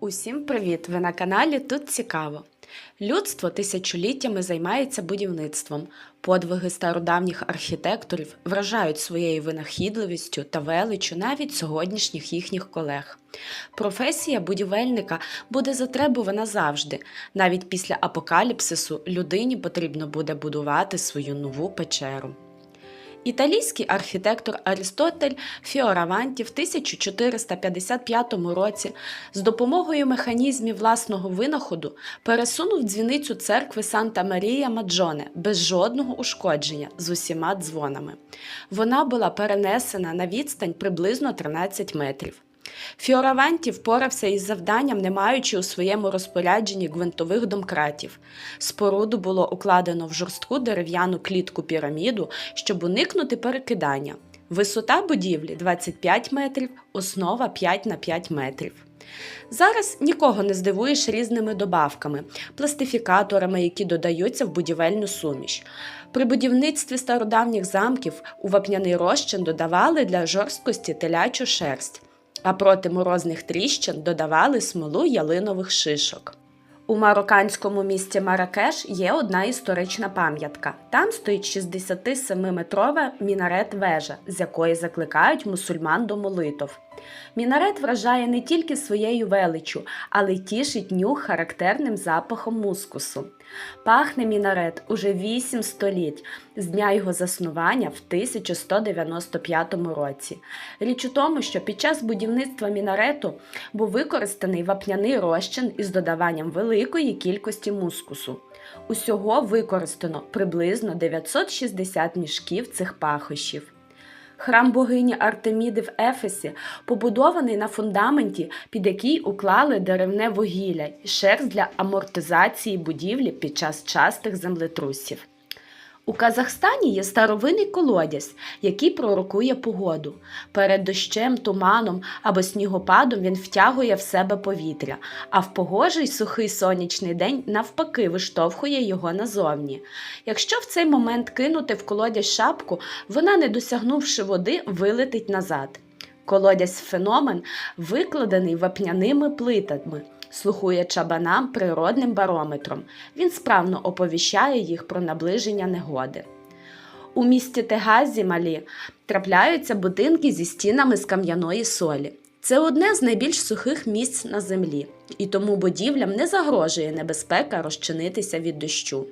Усім привіт! Ви на каналі Тут Цікаво. Людство тисячоліттями займається будівництвом. Подвиги стародавніх архітекторів вражають своєю винахідливістю та величчю навіть сьогоднішніх їхніх колег. Професія будівельника буде затребувана завжди. Навіть після апокаліпсису людині потрібно буде будувати свою нову печеру. Італійський архітектор Арістотель Фіораванті в 1455 році з допомогою механізмів власного винаходу пересунув дзвіницю церкви Санта Марія Маджоне без жодного ушкодження з усіма дзвонами. Вона була перенесена на відстань приблизно 13 метрів. Фіораванті впорався із завданням, не маючи у своєму розпорядженні гвинтових домкратів. Споруду було укладено в жорстку дерев'яну клітку піраміду, щоб уникнути перекидання. Висота будівлі 25 метрів, основа 5 на 5 метрів. Зараз нікого не здивуєш різними добавками, пластифікаторами, які додаються в будівельну суміш. При будівництві стародавніх замків у вапняний розчин додавали для жорсткості телячу шерсть а проти морозних тріщин додавали смолу ялинових шишок. У марокканському місті Маракеш є одна історична пам'ятка. Там стоїть 67-метрова мінарет вежа, з якої закликають мусульман до молитов. Мінарет вражає не тільки своєю величчю, але й тішить нюх характерним запахом мускусу. Пахне мінарет уже 8 століть з дня його заснування в 1195 році. Річ у тому, що під час будівництва мінарету був використаний вапняний розчин із додаванням великої кількості мускусу. Усього використано приблизно 960 мішків цих пахощів. Храм богині Артеміди в Ефесі побудований на фундаменті, під який уклали деревне вугілля і шерсть для амортизації будівлі під час частих землетрусів. У Казахстані є старовинний колодязь, який пророкує погоду. Перед дощем, туманом або снігопадом він втягує в себе повітря, а в погожий сухий сонячний день навпаки виштовхує його назовні. Якщо в цей момент кинути в колодязь шапку, вона, не досягнувши води, вилетить назад. Колодязь феномен викладений вапняними плитами слухує чабанам природним барометром. Він справно оповіщає їх про наближення негоди. У місті Тегазі Малі трапляються будинки зі стінами з кам'яної солі. Це одне з найбільш сухих місць на землі, і тому будівлям не загрожує небезпека розчинитися від дощу.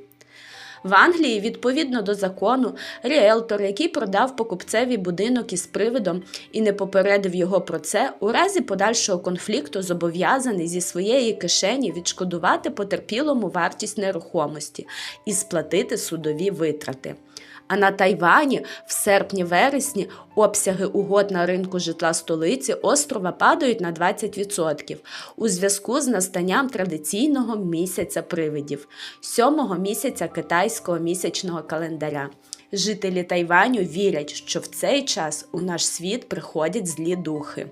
В Англії, відповідно до закону, ріелтор, який продав покупцеві будинок із привидом і не попередив його про це, у разі подальшого конфлікту зобов'язаний зі своєї кишені відшкодувати потерпілому вартість нерухомості і сплатити судові витрати. А на Тайвані в серпні-вересні обсяги угод на ринку житла столиці острова падають на 20% у зв'язку з настанням традиційного місяця привидів, сьомого місяця китайського місячного календаря. Жителі Тайваню вірять, що в цей час у наш світ приходять злі духи.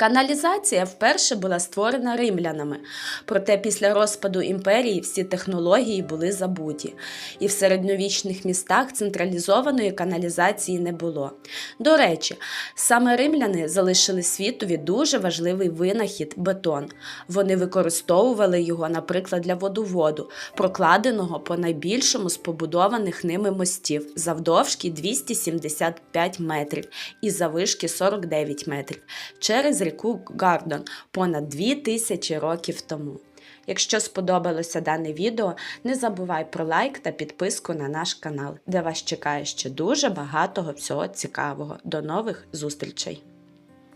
Каналізація вперше була створена римлянами, проте після розпаду імперії всі технології були забуті, і в середньовічних містах централізованої каналізації не було. До речі, саме римляни залишили світові дуже важливий винахід бетон. Вони використовували його, наприклад, для водоводу, прокладеного по найбільшому з побудованих ними мостів завдовжки 275 метрів і завишки 49 метрів. через ріку Гардон понад 2000 років тому. Якщо сподобалося дане відео, не забувай про лайк та підписку на наш канал, де вас чекає ще дуже багато всього цікавого. До нових зустрічей!